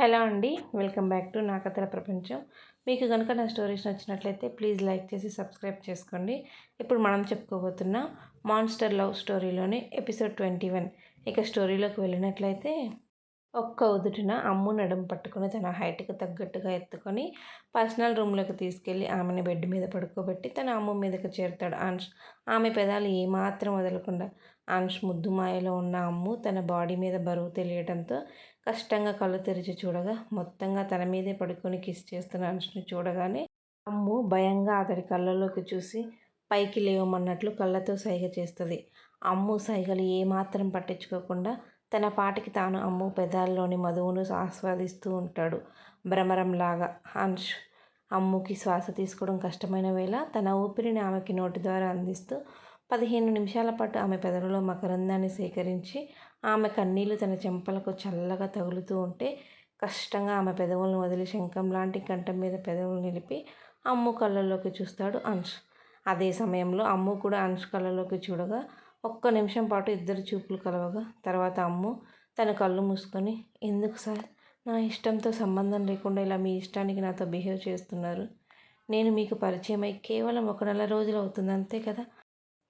Hello అండి welcome back to నా కథల ప్రపంచం. మీకు కనుక నా స్టోరీస్ నచ్చినట్లయితే ప్లీజ్ లైక్ చేసి సబ్స్క్రైబ్ చేసుకోండి. ఇప్పుడు మనం చెప్పుకోబోతున్న మాన్స్టర్ లవ్ స్టోరీలోని ఎపిసోడ్ ట్వంటీ వన్. ఇక స్టోరీలోకి వెళ్ళినట్లయితే ఒక్క ఉదుటిన అమ్ము నడుము పట్టుకొని తన హైట్కి తగ్గట్టుగా ఎత్తుకొని పర్సనల్ రూమ్లోకి తీసుకెళ్ళి ఆమెను బెడ్ మీద పడుకోబెట్టి తన అమ్మ మీదకి చేరుతాడు. ఆమె పెదాలు ఏమాత్రం వదలకుండా అంష్ ముద్దు మాయలో ఉన్న అమ్ము తన బాడీ మీద బరువు తెలియడంతో కష్టంగా కళ్ళు తెరిచి చూడగా మొత్తంగా తన మీదే పడుకొని కిస్ చేస్తున్న అంశ్ను చూడగానే అమ్ము భయంగా అతడి కళ్ళలోకి చూసి పైకి లేవమన్నట్లు కళ్ళతో సైగ చేస్తుంది అమ్ము సైగలు ఏమాత్రం పట్టించుకోకుండా తన పాటికి తాను అమ్ము పెదాల్లోని మధువును ఆస్వాదిస్తూ ఉంటాడు. భ్రమరంలాగా హన్ష్ అమ్ముకి శ్వాస తీసుకోవడం కష్టమైన వేళ తన ఊపిరిని ఆమెకి నోటి ద్వారా అందిస్తూ పదిహేను నిమిషాల పాటు ఆమె పెదవులో మకరందాన్ని సేకరించి ఆమె కన్నీళ్ళు తన చెంపలకు చల్లగా తగులుతూ ఉంటే కష్టంగా ఆమె పెదవులను వదిలి శంఖం లాంటి కంఠం మీద పెదవులు నిలిపి అమ్ము కళ్ళల్లోకి చూస్తాడు అంశ్. అదే సమయంలో అమ్ము కూడా అంశ్ కళ్ళలోకి చూడగా ఒక్క నిమిషం పాటు ఇద్దరు చూపులు కలవగా తర్వాత అమ్ము తన కళ్ళు మూసుకొని ఎందుకు సార్? నా ఇష్టంతో సంబంధం లేకుండా ఇలా మీ ఇష్టానికి నాతో బిహేవ్ చేస్తున్నారు. నేను మీకు పరిచయమై కేవలం ఒక నెల రోజులు అవుతుంది అంతే కదా?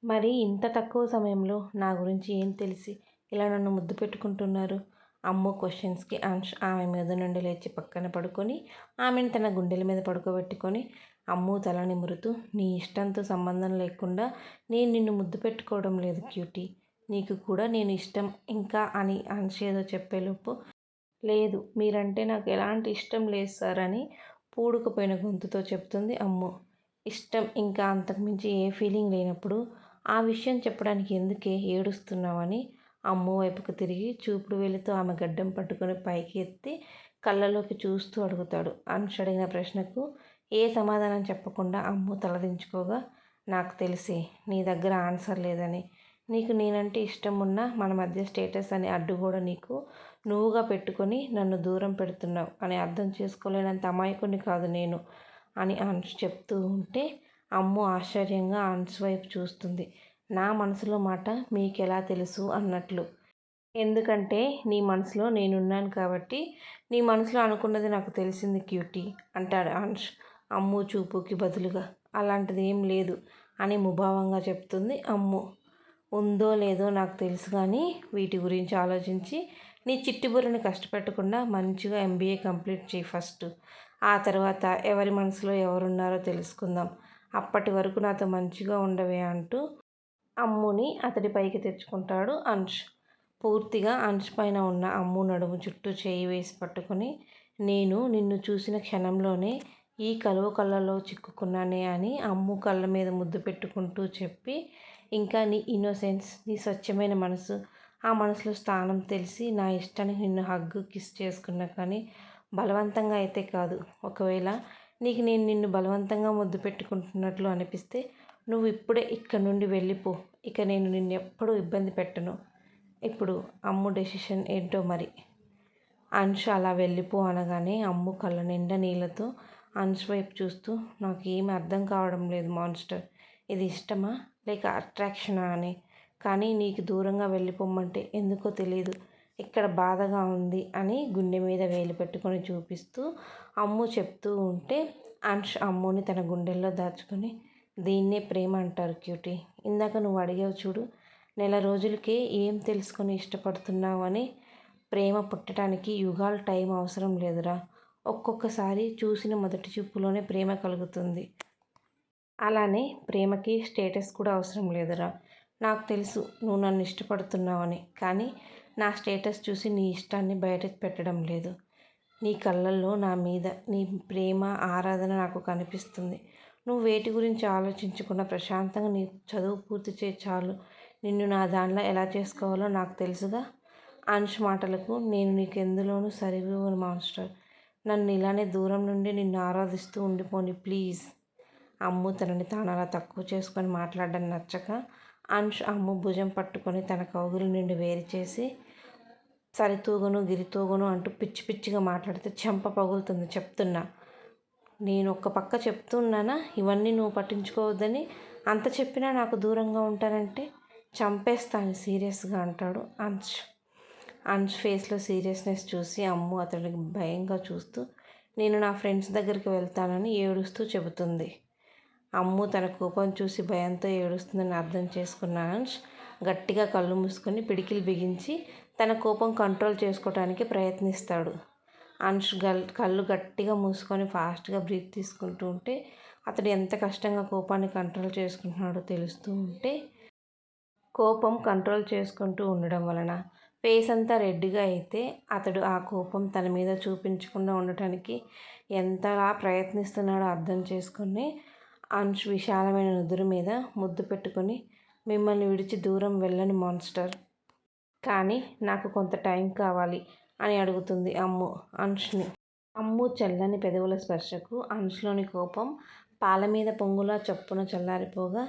మరి ఇంత తక్కువ సమయంలో నా గురించి ఏం తెలిసి ఇలా నన్ను ముద్దు పెట్టుకుంటున్నారు? అమ్మో క్వశ్చన్స్కి అంశ్ ఆమె మీద నుండి లేచి పక్కన పడుకొని ఆమెను తన గుండెల మీద పడుకోబెట్టుకొని అమ్ము తల నిమురుతూ నీ ఇష్టంతో సంబంధం లేకుండా నేను నిన్ను ముద్దు పెట్టుకోవడం లేదు క్యూటీ. నీకు కూడా నేను ఇష్టం ఇంకా అని అంశేదో చెప్పేలోపు లేదు మీరంటే నాకు ఎలాంటి ఇష్టం లేదు సార్ అని పూడుకుపోయిన గొంతుతో చెప్తుంది అమ్ము. ఇష్టం ఇంకా అంతకుమించి ఏ ఫీలింగ్ లేనప్పుడు ఆ విషయం చెప్పడానికి ఎందుకే ఏడుస్తున్నావని అమ్ము వైపుకు తిరిగి చూపుడు వేలితో ఆమె గడ్డం పట్టుకొని పైకి ఎత్తి కళ్ళలోకి చూస్తూ అడుగుతాడు. అంశ అడిగిన ప్రశ్నకు ఏ సమాధానం చెప్పకుండా అమ్ము తలదించుకోగా నాకు తెలిసి నీ దగ్గర ఆన్సర్ లేదని. నీకు నేనంటే ఇష్టం ఉన్నా మన మధ్య స్టేటస్ అనే అడ్డు కూడా నీకు నువ్వుగా పెట్టుకొని నన్ను దూరం పెడుతున్నావు అని అర్థం చేసుకోలేనంత అమాయకుని కాదు నేను అని అంశు చెప్తూ ఉంటే అమ్ము ఆశ్చర్యంగా అంశు వైపు చూస్తుంది. నా మనసులో మాట మీకెలా తెలుసు అన్నట్లు. ఎందుకంటే నీ మనసులో నేనున్నాను కాబట్టి నీ మనసులో అనుకున్నది నాకు తెలిసింది క్యూటీ అంటాడు అంశ్ అమ్ము చూపుకి బదులుగా. అలాంటిది ఏం లేదు అని ముభావంగా చెప్తుంది అమ్ము. ఉందో లేదో నాకు తెలుసు కానీ వీటి గురించి ఆలోచించి నీ చిట్టుబుర్రని కష్టపెట్టకుండా మంచిగా ఎంబీఏ కంప్లీట్ చేయి ఫస్ట్. ఆ తర్వాత ఎవరి మనసులో ఎవరున్నారో తెలుసుకుందాం. అప్పటి వరకు నాతో మంచిగా ఉండవే అంటూ అమ్ముని అతడి పైకి తెచ్చుకుంటాడు అంశ్. పూర్తిగా అంశ్ పైన ఉన్న అమ్ము నడుము చుట్టూ చేయి వేసి పట్టుకొని నేను నిన్ను చూసిన క్షణంలోనే ఈ కలువ కళ్ళలో చిక్కుకున్నానే అని అమ్ము కళ్ళ మీద ముద్దు పెట్టుకుంటూ చెప్పి ఇంకా నీ ఇన్నోసెన్స్ నీ స్వచ్ఛమైన మనసు ఆ మనసులో స్థానం తెలిసి నా ఇష్టానికి నిన్ను హగ్గు కిస్ చేసుకున్నా కానీ బలవంతంగా అయితే కాదు. ఒకవేళ నీకు నేను నిన్ను బలవంతంగా ముద్దు పెట్టుకుంటున్నట్లు అనిపిస్తే నువ్వు ఇప్పుడే ఇక్కడ నుండి వెళ్ళిపో. ఇక నేను నిన్ను ఎప్పుడూ ఇబ్బంది పెట్టను. ఇప్పుడు అమ్ము డెసిషన్ ఏంటో మరి? అంశ అలా వెళ్ళిపో అనగానే అమ్ము కళ్ళ నిండా నీళ్ళతో అంశ వైపు చూస్తూ నాకు ఏమీ అర్థం కావడం లేదు మాన్స్టర్. ఇది ఇష్టమా? లేక అట్రాక్షనా అని? కానీ నీకు దూరంగా వెళ్ళిపోమ్మంటే ఎందుకో తెలియదు. ఇక్కడ బాధగా ఉంది అని గుండె మీద వేలు పెట్టుకొని చూపిస్తూ అమ్ము చెప్తూ ఉంటే అంష్ అమ్ముని తన గుండెల్లో దాచుకొని దీన్నే ప్రేమ అంటారు క్యూటీ. ఇందాక నువ్వు అడిగావు చూడు నెల రోజులకే ఏం తెలుసుకొని ఇష్టపడుతున్నావు అని ప్రేమ పుట్టడానికి యుగాల టైం అవసరం లేదురా. ఒక్కొక్కసారి చూసిన మొదటి చూపులోనే ప్రేమ కలుగుతుంది. అలానే ప్రేమకి స్టేటస్ కూడా అవసరం లేదురా. నాకు తెలుసు నువ్వు నన్ను ఇష్టపడుతున్నావని. కానీ నా స్టేటస్ చూసి నీ ఇష్టాన్ని బయట పెట్టడం లేదు. నీ కళ్ళల్లో నా మీద నీ ప్రేమ ఆరాధన నాకు కనిపిస్తుంది. నువ్వు వేటి గురించి ఆలోచించకుండా ప్రశాంతంగా నీ చదువు పూర్తి చే చాలు. నిన్ను నా దాంట్లో ఎలా చేసుకోవాలో నాకు తెలుసుగా? అంశ్ మాటలకు నేను నీకు ఎందులోనూ సరిపోను మాస్టర్. నన్ను ఇలానే దూరం నుండి నిన్ను ఆరాధిస్తూ ఉండిపోని ప్లీజ్. అమ్ము తనని తాను అలా తక్కువ చేసుకొని మాట్లాడడం నచ్చక అంశ్ అమ్ము భుజం పట్టుకొని తన కౌగులు నుండి వేరు చేసి సరితూగును గిరితూగను అంటూ పిచ్చి పిచ్చిగా మాట్లాడితే చెంప పగులుతుంది చెప్తున్నా. నేను ఒక్క పక్క చెప్తున్నానా? ఇవన్నీ నువ్వు పట్టించుకోవద్దని అంత చెప్పినా నాకు దూరంగా ఉంటానంటే చంపేస్తాను సీరియస్గా అంటాడు అంశ్. అంశ్ ఫేస్లో సీరియస్నెస్ చూసి అమ్ము అతడికి భయంగా చూస్తూ నేను నా ఫ్రెండ్స్ దగ్గరికి వెళ్తానని ఏడుస్తూ చెబుతుంది. అమ్ము తన కోపం చూసి భయంతో ఏడుస్తుందని అర్థం చేసుకున్న అంశ్ గట్టిగా కళ్ళు మూసుకొని పిడికిలు బిగించి తన కోపం కంట్రోల్ చేసుకోవడానికి ప్రయత్నిస్తాడు. అంశ్ గల్ కళ్ళు గట్టిగా మూసుకొని ఫాస్ట్గా బ్రీత్ తీసుకుంటూ ఉంటే అతడు ఎంత కష్టంగా కోపాన్ని కంట్రోల్ చేసుకుంటున్నాడో తెలుస్తూ ఉంటే కోపం కంట్రోల్ చేసుకుంటూ ఉండడం వలన ఫేస్ అంతా రెడ్డిగా అయితే అతడు ఆ కోపం తన మీద చూపించకుండా ఉండటానికి ఎంతలా ప్రయత్నిస్తున్నాడో అర్థం చేసుకొని అంశ్ విశాలమైన నుదురు మీద ముద్దు పెట్టుకొని మిమ్మల్ని విడిచి దూరం వెళ్ళని మాన్స్టర్ కానీ నాకు కొంత టైం కావాలి అని అడుగుతుంది అమ్ము అంష్ని అమ్ము చల్లని పెదవుల స్పర్శకు అంష్లోని కోపం పాల మీద పొంగులా చొప్పున చల్లారిపోగా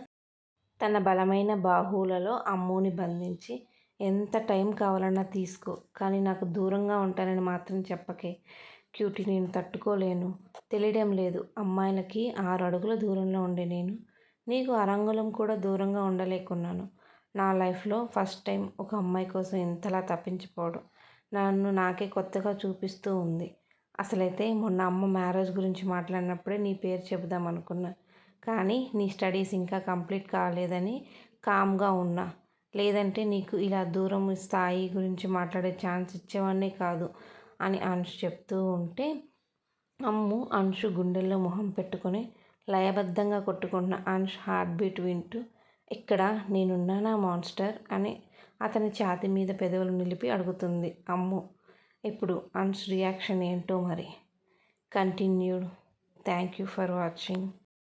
తన బలమైన బాహువులలో అమ్ముని బంధించి ఎంత టైం కావాలన్నా తీసుకో కానీ నాకు దూరంగా ఉంటానని మాత్రం చెప్పకే. క్యూటీ నేను తట్టుకోలేను. తెలియడం లేదు. అమ్మాయిలకి ఆరు అడుగుల దూరంలో ఉండే నేను. నీకు అరంగులం కూడా దూరంగా ఉండలేకున్నాను. నా లైఫ్లో ఫస్ట్ టైం ఒక అమ్మాయి కోసం ఇంతలా తప్పించిపోవడం నన్ను నాకే కొత్తగా చూపిస్తూ ఉంది. అసలైతే మొన్న అమ్మ మ్యారేజ్ గురించి మాట్లాడినప్పుడే నీ పేరు చెబుదాం అనుకున్నా. కానీ నీ స్టడీస్ ఇంకా కంప్లీట్ కాలేదని కామ్గా ఉన్నా. లేదంటే నీకు ఇలా దూరం స్థాయి గురించి మాట్లాడే ఛాన్స్ ఇచ్చేవాడినే కాదు అని అంశు చెప్తూ ఉంటే అమ్ము అంశు గుండెల్లో మొహం పెట్టుకొని లయబద్ధంగా కొట్టుకుంటున్న అంశ్ హార్ట్ బీట్ వింటూ ఇక్కడ నేనున్నానా మాన్స్టర్ అని అతని ఛాతి మీద పెదవులు నిలిపి అడుగుతుంది. అమ్ము! ఇప్పుడు అన్స్ రియాక్షన్ ఏంటో మరి. Continued. Thank you for watching.